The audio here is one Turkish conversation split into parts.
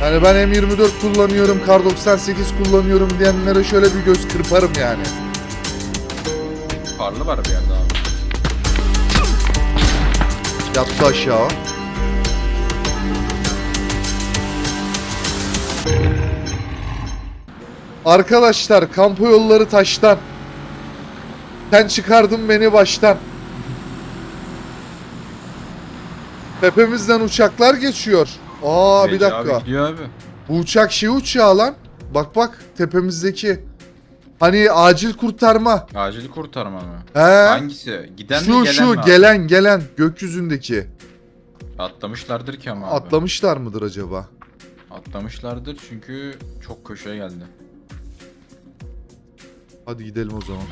Yani ben M24 kullanıyorum, Kar 98 kullanıyorum diyenlere şöyle bir göz kırparım yani. Karlı var bir yerde abi. Yattı aşağı. Arkadaşlar kampo yolları taştan. Sen çıkardın beni baştan. Tepemizden uçaklar geçiyor. Aa bir dakika. Abi gidiyor abi. Bu uçak şey uçağı lan. Bak bak tepemizdeki. Hani acil kurtarma. Acil kurtarma mı? He. Hangisi? Giden mi Şu gelen şu mi abi? gelen gelen gökyüzündeki. Atlamışlardır ki ama abi. Atlamışlar mıdır acaba? Atlamışlardır çünkü çok köşeye geldi. Hadi gidelim o zaman.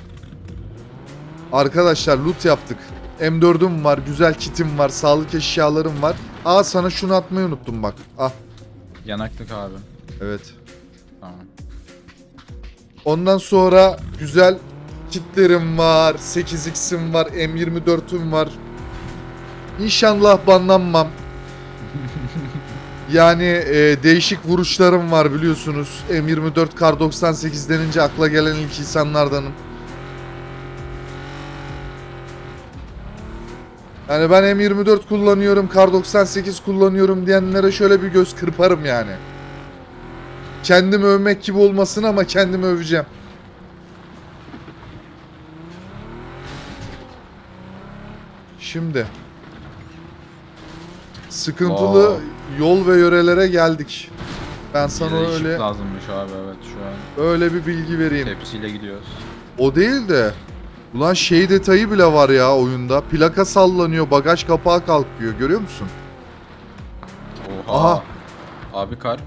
Arkadaşlar loot yaptık. M4'üm var, güzel kitim var, sağlık eşyalarım var. Aa sana şunu atmayı unuttum bak. Ah Yanaklık abi. evet. Tamam. Ondan sonra güzel kitlerim var, 8x'im var, M24'üm var. İnşallah banlanmam. Yani e, değişik vuruşlarım var biliyorsunuz. M24 Kar 98 denince akla gelen ilk insanlardanım. Yani ben M24 kullanıyorum, Kar 98 kullanıyorum diyenlere şöyle bir göz kırparım yani. Kendimi övmek gibi olmasın ama kendimi öveceğim. Şimdi sıkıntılı Wow. yol ve yörelere geldik. Ben sana Bize öyle lazımmış abi evet şu an. öyle bir bilgi vereyim. Tepsiyle gidiyoruz. O değil de ulan şey detayı bile var ya oyunda. Plaka sallanıyor, bagaj kapağı kalkıyor. Görüyor musun? Oha. Aha. Abi kar.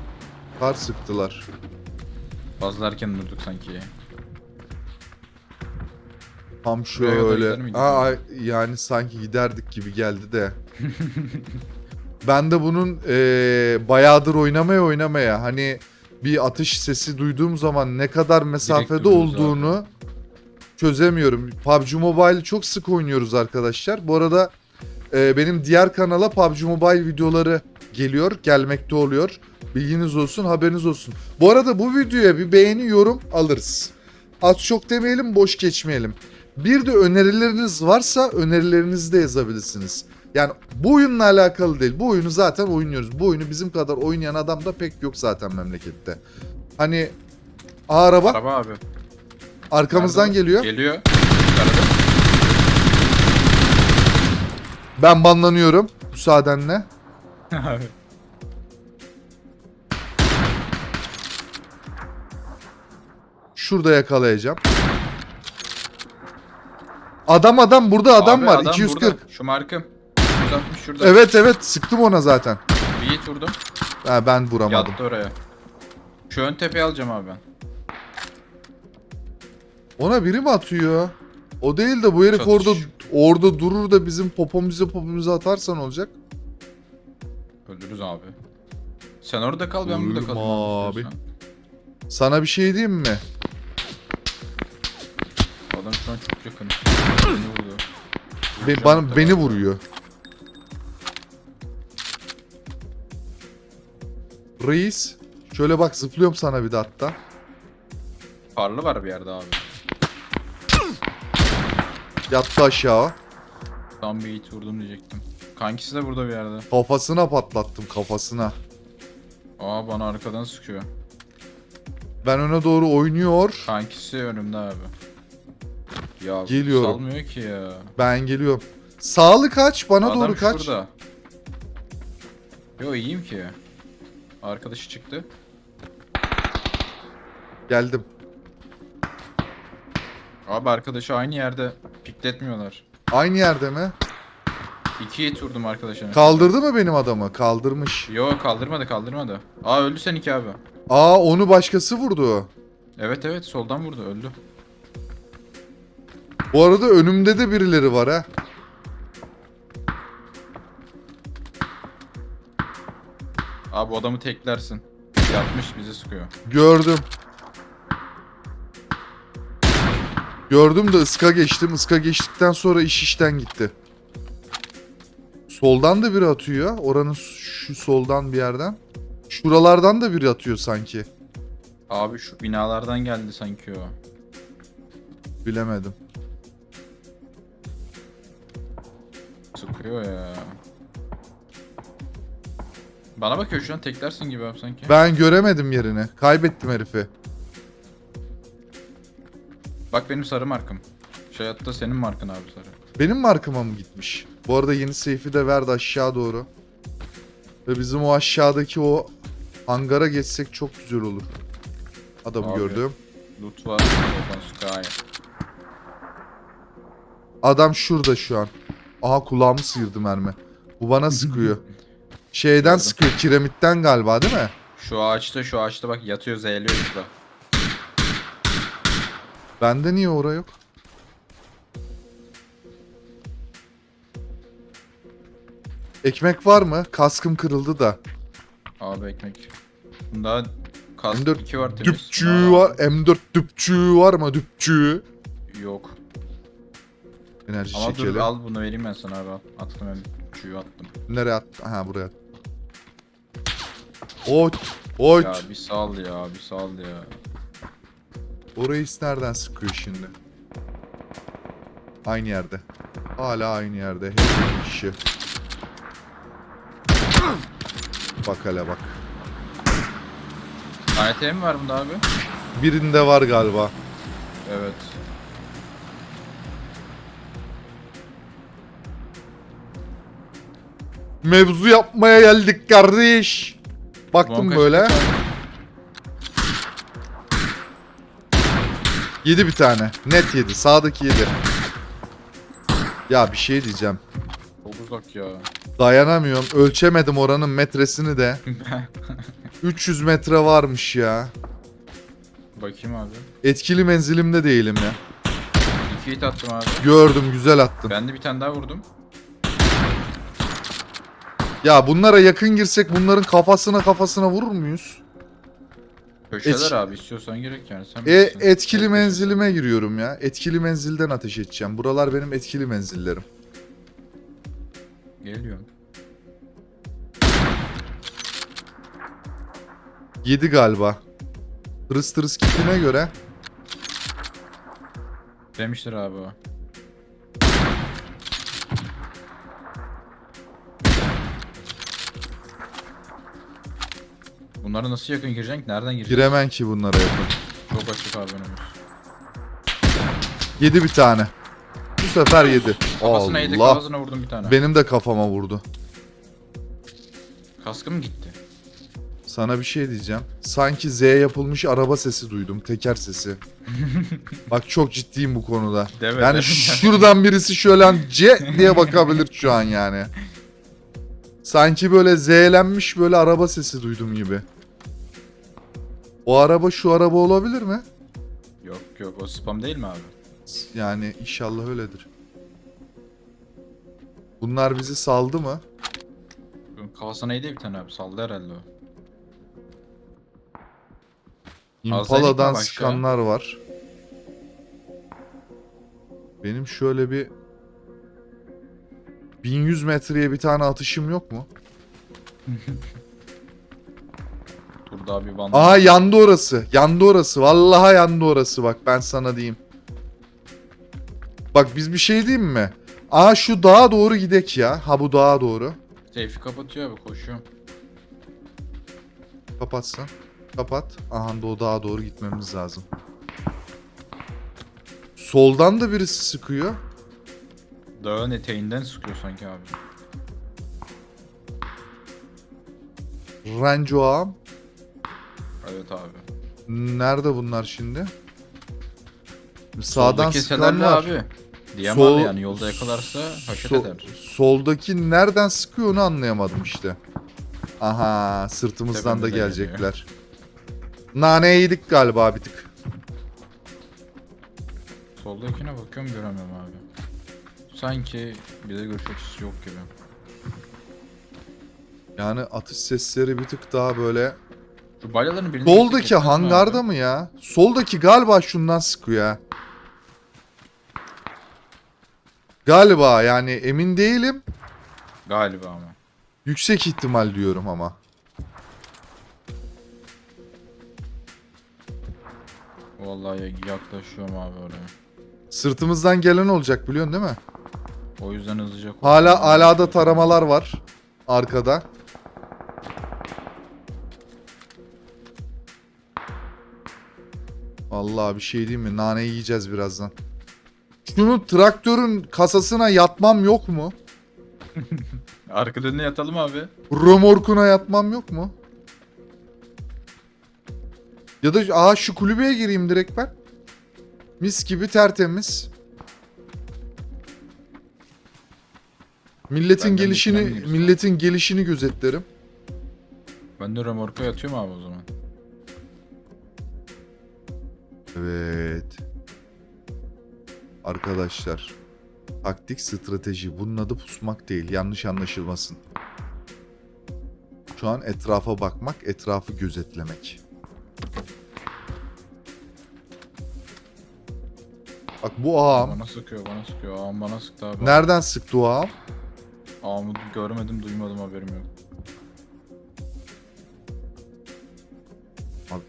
Kar sıktılar. Fazla erken durduk sanki. Tam şöyle. Aa, ya? yani sanki giderdik gibi geldi de. ben de bunun eee bayağıdır oynamaya oynamaya hani bir atış sesi duyduğum zaman ne kadar mesafede olduğunu çözemiyorum. PUBG Mobile'i çok sık oynuyoruz arkadaşlar. Bu arada eee, benim diğer kanala PUBG Mobile videoları geliyor, gelmekte oluyor. Bilginiz olsun, haberiniz olsun. Bu arada bu videoya bir beğeni, yorum alırız. Az çok demeyelim, boş geçmeyelim. Bir de önerileriniz varsa önerilerinizi de yazabilirsiniz. Yani bu oyunla alakalı değil. Bu oyunu zaten oynuyoruz. Bu oyunu bizim kadar oynayan adam da pek yok zaten memlekette. Hani araba Araba abi. Arkamızdan Nerede? geliyor. Geliyor. Yukarıda. Ben banlanıyorum müsaadenle. Abi. Şurada yakalayacağım. Adam adam burada adam Abi, var 240. burada. Şu markım. 160 şurada. Evet evet sıktım ona zaten. Bir hit vurdum. Ha, ben vuramadım. Yattı oraya. Şu ön tepeyi alacağım abi ben. Ona biri mi atıyor? O değil de bu herif Çatış. orada orada durur da bizim popomuza popomuza atarsan olacak. Öldürürüz abi. Sen orada kal ben burada Ölüm kalayım. abi. istiyorsan. Sana bir şey diyeyim mi? Adam şu an çok yakın. Beni vurdu. Be- bana beni ben. vuruyor. Reis, şöyle bak zıplıyorum sana bir de hatta. Parlı var bir yerde abi. Yattı aşağı. Tam bir hit vurdum diyecektim. Kankisi de burada bir yerde. Kafasına patlattım kafasına. Aa bana arkadan sıkıyor. Ben öne doğru oynuyor. Kankisi önümde abi. Ya Geliyorum. salmıyor ki ya. Ben geliyorum. Sağlı kaç, bana Adam doğru kaç. şurada. Yo iyiyim ki. Arkadaşı çıktı. Geldim. Abi arkadaşı aynı yerde pikletmiyorlar. Aynı yerde mi? İki hit vurdum arkadaşına. Kaldırdı mı benim adamı? Kaldırmış. Yo kaldırmadı kaldırmadı. Aa öldü seninki abi. Aa onu başkası vurdu. Evet evet soldan vurdu öldü. Bu arada önümde de birileri var ha. Abi adamı teklersin. Yapmış bizi sıkıyor. Gördüm. Gördüm de ıska geçtim. Iska geçtikten sonra iş işten gitti. Soldan da biri atıyor. Oranın şu soldan bir yerden. Şuralardan da biri atıyor sanki. Abi şu binalardan geldi sanki o. Bilemedim. Sıkıyor ya. Bana bakıyor şu an teklersin gibi abi sanki. Ben göremedim yerini. Kaybettim herifi. Bak benim sarı markım. Şey hatta senin markın abi sarı. Benim markama mı gitmiş? Bu arada yeni seyfi de verdi aşağı doğru. Ve bizim o aşağıdaki o hangara geçsek çok güzel olur. Adamı Abi. gördüm. Loot var. Sky. Adam şurada şu an. Aha kulağımı sıyırdı mermi. Bu bana sıkıyor. Şeyden Gördüm. sıkıyor. Kiremitten galiba değil mi? Şu ağaçta şu ağaçta bak yatıyor zehirliyor şurada. Bende niye ora yok? Ekmek var mı? Kaskım kırıldı da. Abi ekmek. Bunda kask M4 2 var temiz. Düpçüğü var. abi. M4 düpçüğü var mı? Düpçüğü. Yok. Enerji Ama dur çekelim. al bunu vereyim ben sana abi. Attım hem çuyu attım. Nereye at? Ha buraya at. Oy. Oy. Ya bir sal ya bir sal ya. Orayı nereden sıkıyor şimdi? Aynı yerde. Hala aynı yerde. Hep kişi. Bak hele bak. AYT mi var bunda abi? Birinde var galiba. Evet. Mevzu yapmaya geldik kardeş. Baktım Long böyle. kaç- Yedi bir tane. Net yedi. Sağdaki yedi. Ya bir şey diyeceğim. Çok uzak ya. Dayanamıyorum. Ölçemedim oranın metresini de. 300 metre varmış ya. Bakayım abi. Etkili menzilimde değilim ya. İki hit attım abi. Gördüm güzel attın. Ben de bir tane daha vurdum. Ya bunlara yakın girsek bunların kafasına kafasına vurur muyuz? Köşeler Et- abi istiyorsan gerek yani. Sen E, bilirsin. etkili menzilime giriyorum ya. Etkili menzilden ateş edeceğim. Buralar benim etkili menzillerim. Geliyorum. 7 galiba. Tırıs tırıs gittiğine göre. Demiştir abi o. Bunlara nasıl yakın gireceksin? ki? Nereden gireceksin? Giremen ki bunlara yakın. Çok açık abi önümüz. 7 bir tane. Bu sefer 7. Kafasına yedik Allah. ağzına vurdum bir tane. Benim de kafama vurdu. Kaskım gitti. Sana bir şey diyeceğim. Sanki Z yapılmış araba sesi duydum. Teker sesi. Bak çok ciddiyim bu konuda. Deme, yani deme. şuradan birisi şöyle an C diye bakabilir şu an yani. Sanki böyle Z'lenmiş böyle araba sesi duydum gibi. O araba şu araba olabilir mi? Yok yok o spam değil mi abi? Yani inşallah öyledir. Bunlar bizi saldı mı? Kafasına yedi bir tane abi saldı herhalde o. Impala'dan bak sıkanlar var. Benim şöyle bir 1100 metreye bir tane atışım yok mu? Dur daha bir band. Aha yandı orası. Yandı orası. Vallahi yandı orası bak ben sana diyeyim. Bak biz bir şey diyeyim mi? Aa şu dağa doğru gidek ya. Ha bu dağa doğru. Seyfi kapatıyor abi koşuyorum. Kapatsın. Kapat. Aha da o dağa doğru gitmemiz lazım. Soldan da birisi sıkıyor. Dağın eteğinden sıkıyor sanki abi. Range ağam. Evet abi. Nerede bunlar şimdi? Sağdan Soldaki sıkan var. abi. Diyem Sol- yani yolda yakalarsa haşet Sol- eder. soldaki nereden sıkıyor onu anlayamadım işte. Aha sırtımızdan da Tepemize gelecekler. Nane yedik galiba bir tık. Soldakine bakıyorum göremiyorum abi. Sanki bize görüş açısı yok gibi. Yani atış sesleri bir tık daha böyle. Dur balyaların birini... Soldaki şey hangarda mı ya? Soldaki galiba şundan sıkıyor ha. Galiba yani emin değilim. Galiba ama. Yüksek ihtimal diyorum ama. Vallahi yaklaşıyorum abi oraya. Sırtımızdan gelen olacak biliyorsun değil mi? O yüzden hızlıca... Hala hala da taramalar var arkada. Allah bir şey diyeyim mi? Nane yiyeceğiz birazdan. Şunu traktörün kasasına yatmam yok mu? Arka dönüne yatalım abi. Römorkuna yatmam yok mu? Ya da aa şu kulübeye gireyim direkt ben. Mis gibi tertemiz. Milletin Benden gelişini bir milletin gelişini gözetlerim. Ben de römorka yatıyorum abi o zaman. Evet. Arkadaşlar. Taktik strateji. Bunun adı pusmak değil. Yanlış anlaşılmasın. Şu an etrafa bakmak, etrafı gözetlemek. Bak bu ağam. Bana sıkıyor bana sıkıyor. Ağam bana sıktı abi. Nereden sıktı o ağam? Ağamı görmedim duymadım haberim yok.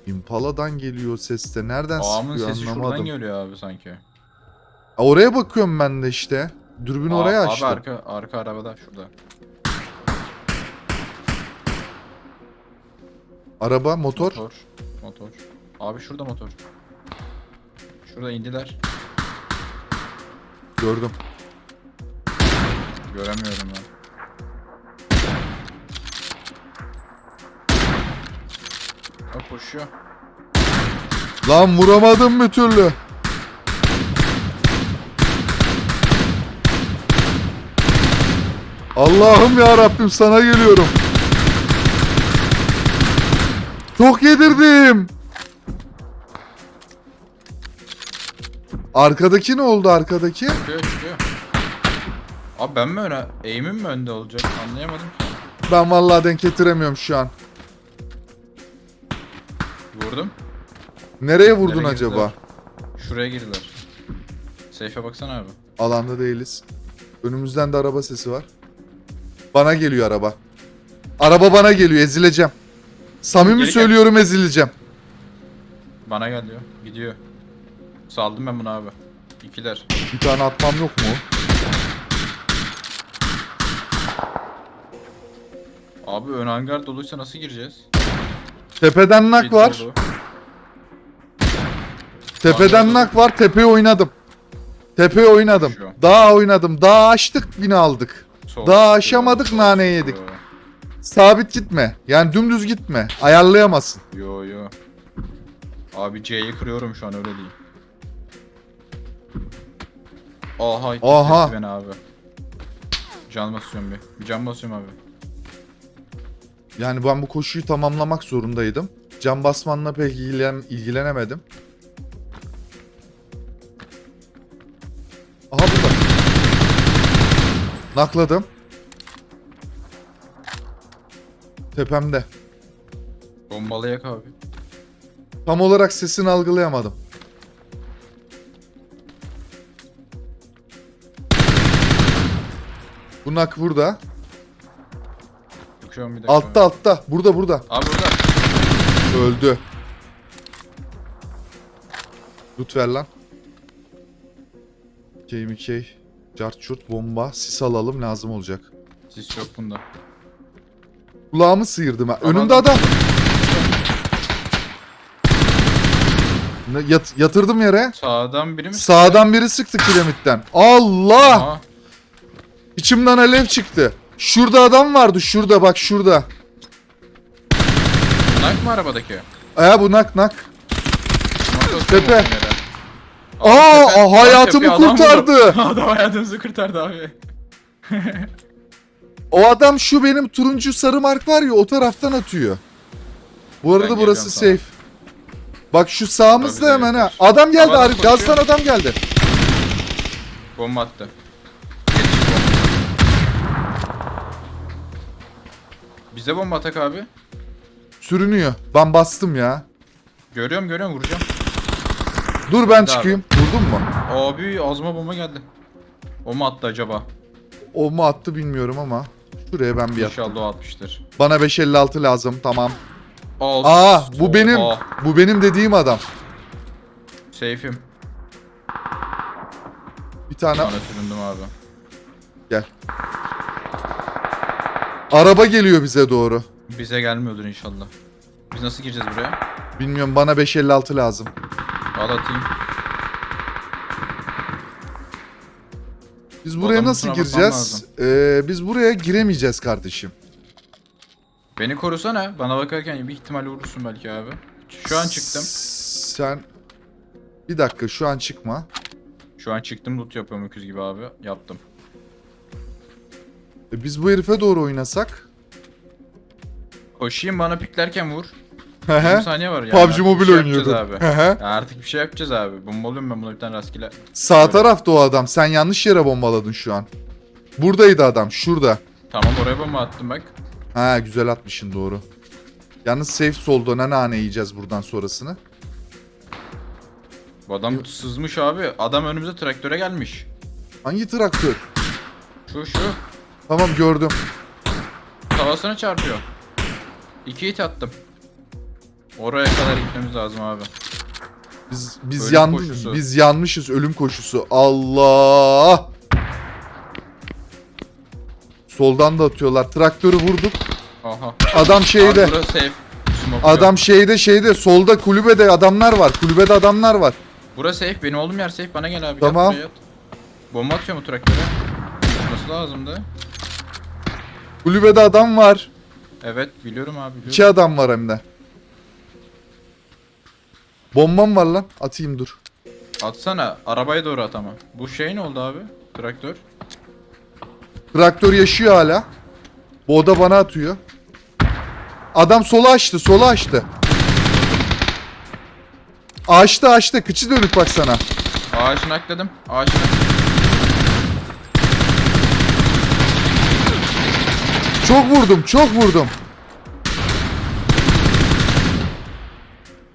Impala'dan geliyor ses de. Nereden Ağamın sıkıyor sesi şuradan anlamadım. geliyor abi sanki. Oraya bakıyorum ben de işte. Dürbünü Aa, oraya abi açtım. arka, arka arabada şurada. Araba, motor. Motor. Motor. Abi şurada motor. Şurada indiler. Gördüm. Göremiyorum ben. Koşuyor. Lan vuramadım bir türlü. Allah'ım ya Rabbim sana geliyorum. Çok yedirdim. Arkadaki ne oldu arkadaki? Çıkıyor çıkıyor. Abi ben mi öne? Eğimim mi önde olacak? Anlayamadım ki. Ben vallahi denk getiremiyorum şu an. Vurdum. Nereye vurdun Nereye acaba? girdiler? Şuraya girdiler. Seyfe baksana abi. Alanda değiliz. Önümüzden de araba sesi var. Bana geliyor araba. Araba bana geliyor ezileceğim. Samimi Geri gel. söylüyorum ezileceğim. Bana gel diyor. Gidiyor. Saldım ben bunu abi. İkiler. Bir tane atmam yok mu? Abi ön hangar doluysa nasıl gireceğiz? Tepeden nak var. Tepeden nak var. Tepeyi oynadım. Tepeyi oynadım. Dağ oynadım. Dağ açtık yine aldık. Daha aşamadık, sıkıyor. yedik. Sabit gitme. Yani dümdüz gitme. Ayarlayamazsın. Yo yo. Abi C'yi kırıyorum şu an öyle değil. Aha. Aha. Aha. Ben abi. Can basıyorum bir. Bir can basıyorum abi. Yani ben bu koşuyu tamamlamak zorundaydım. Can basmanla pek ilgilen, ilgilenemedim. Aha burada. Nakladım. Tepemde. Bombalayak abi. Tam olarak sesini algılayamadım. Bu nak burada. Çıkıyorum bir dakika. Altta altta. Burada burada. Abi burada. Öldü. Loot ver lan. KMK. Carçurt bomba. Sis alalım lazım olacak. Sis yok bunda. Kulağımı sıyırdım ha. Önümde adam. Ne, yat- yatırdım yere. Sağdan biri mi? Sağdan biri sıktı kiremitten. Allah! Aha. İçimden alev çıktı. Şurada adam vardı. Şurada bak şurada. Nak mı arabadaki? Aya bu nak nak. Tepe. Aa, aa, hayatımı adam kurtardı. vurdu. adam hayatımızı kurtardı abi. O adam şu benim turuncu sarı mark var ya o taraftan atıyor. Bu arada Ben burası safe. Bak şu sağımızda hemen ha. Adam geldi Adam Arif. Gazdan adam geldi. Bomba attı. Bize bomba atak abi. Sürünüyor. Ben bastım ya. Görüyorum görüyorum vuracağım. Dur ben Geldi çıkayım. Vurdun mu? Abi ağzıma bomba geldi. O mu attı acaba? O mu attı bilmiyorum ama. Şuraya ben bir attım. İnşallah o atmıştır. Bana 556 lazım. Tamam. Al. Aa bu benim. Oha. Bu benim dediğim adam. Safe'im. Bir tane Sana süründüm abi. gel. Araba geliyor bize doğru. Bize gelmiyordur inşallah. Biz nasıl gireceğiz buraya? Bilmiyorum bana 556 lazım. Al atayım. Biz buraya Adamın nasıl gireceğiz? Ee, biz buraya giremeyeceğiz kardeşim. Beni korusana. Bana bakarken bir ihtimal vurursun belki abi. Şu an çıktım. Sen bir dakika şu an çıkma. Şu an çıktım loot yapıyorum öküz gibi abi. Yaptım. E, biz bu herife doğru oynasak. Koşayım bana piklerken vur. Hı 20 hı. saniye var yani. PUBG Mobile şey oynuyordun. Abi. Ya artık bir şey yapacağız abi. Bombalıyorum ben buna bir tane rastgele. Sağ Öyle. tarafta o adam. Sen yanlış yere bombaladın şu an. Buradaydı adam. Şurada. Tamam oraya bomba attım bak. Ha güzel atmışsın doğru. Yalnız safe solda ne nane yiyeceğiz buradan sonrasını. Bu adam sızmış abi. Adam önümüze traktöre gelmiş. Hangi traktör? Şu şu. Tamam gördüm. Tavasına çarpıyor. İki hit attım. Oraya kadar gitmemiz lazım abi. Biz biz Ölüm koşusu. Biz yanmışız ölüm koşusu. Allah! Soldan da atıyorlar. Traktörü vurduk. Aha. Adam şeyde. Safe. Smoke Adam şeyde şeyde solda kulübede adamlar var. Kulübede adamlar var. Burası safe. Benim oğlum yer safe. Bana gel abi. Tamam. Buraya yat. Bomba atıyor mu traktöre? Nasıl lazımdı? Kulübede adam var. Evet biliyorum abi biliyorum. İki adam var hem de. Bombam var lan. Atayım dur. Atsana. Arabaya doğru at ama. Bu şey ne oldu abi? Traktör. Traktör yaşıyor hala. Bu oda bana atıyor. Adam sola açtı, sola açtı. Açtı açtı. Kıçı dönük baksana. Ağaçını akladım. Ağaçını Çok vurdum, çok vurdum.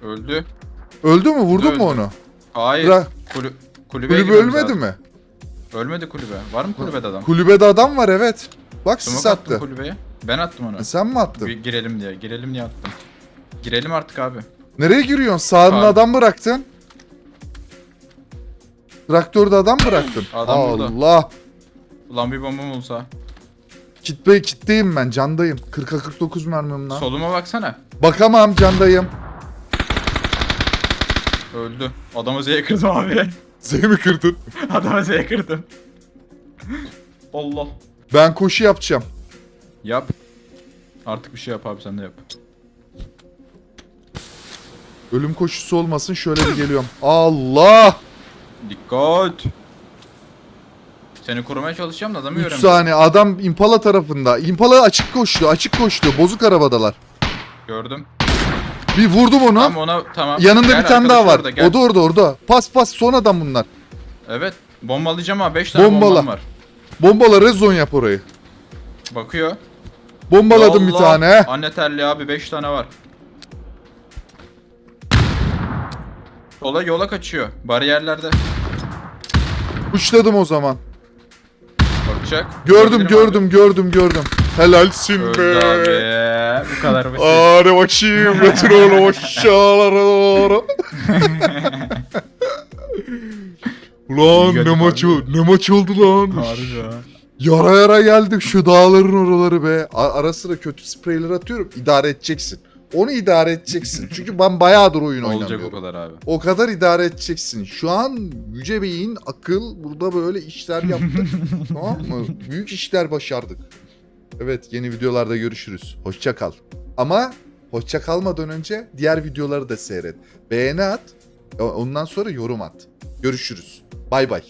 Öldü. Öldü mü? Vurdun mu onu? Hayır. Bırak. Kulü Kulübe girmemiz ölmedi lazım. mi? Ölmedi kulübe. Var mı kulübede adam? Kulübede adam var evet. Bak sis Smoke attım attı. kulübeye. Ben attım onu. E, Sen mi attın? Bir girelim diye. Girelim diye attım. Girelim artık abi. Nereye giriyorsun? Sağında Abi. adam bıraktın. Traktörde adam bıraktın. Adam burada. Allah. Ulan bir bombam olsa. Kitbe kitleyim ben candayım. 40'a 49 mermim lan. Soluma baksana. Bakamam candayım. Öldü. Adamı Z'ye kırdım abi. Seni mi kırdın? Adamı Z'ye kırdım. Allah. Ben koşu yapacağım. Yap. Artık bir şey yap abi sen de yap. Ölüm koşusu olmasın şöyle bir geliyorum. Allah! Dikkat. Seni korumaya çalışacağım da adamı 3 göremiyorum. saniye adam Impala tarafında. Impala açık koştu, açık koştu. Bozuk arabadalar. Gördüm. Bir vurdum onu. Tamam ona tamam. Yanında Gel bir tane daha arkadaş var. orada, gel. o da orada orada. Pas pas son adam bunlar. Evet. Bombalayacağım abi 5 tane Bombala. bombam var. Bombala rezon yap orayı. Bakıyor. Bombaladım bir Allah, tane. Anne terli abi 5 tane var. Sola yola kaçıyor. Bariyerlerde. Uçladım o zaman. Bakacak. Gördüm gördüm gördüm gördüm. Helalsin Abi. be. Öldü abi. Bu kadar basit. Hadi bakayım götür oğlum aşağılara doğru. Ulan ne geldik maç, abi. o- ne maç oldu lan. Harbi ya. Yara yara geldik şu dağların oraları be. A- ara sıra kötü spreyler atıyorum. İdare edeceksin. Onu idare edeceksin. Çünkü ben bayağıdır oyun Olacak o oynamıyorum. kadar abi. O kadar idare edeceksin. Şu an Yüce Bey'in akıl burada böyle işler yaptı. tamam mı? Büyük işler başardık. Evet yeni videolarda görüşürüz. Hoşça kal. Ama hoşça kalmadan önce diğer videoları da seyret. Beğeni at. Ondan sonra yorum at. Görüşürüz. Bay bay.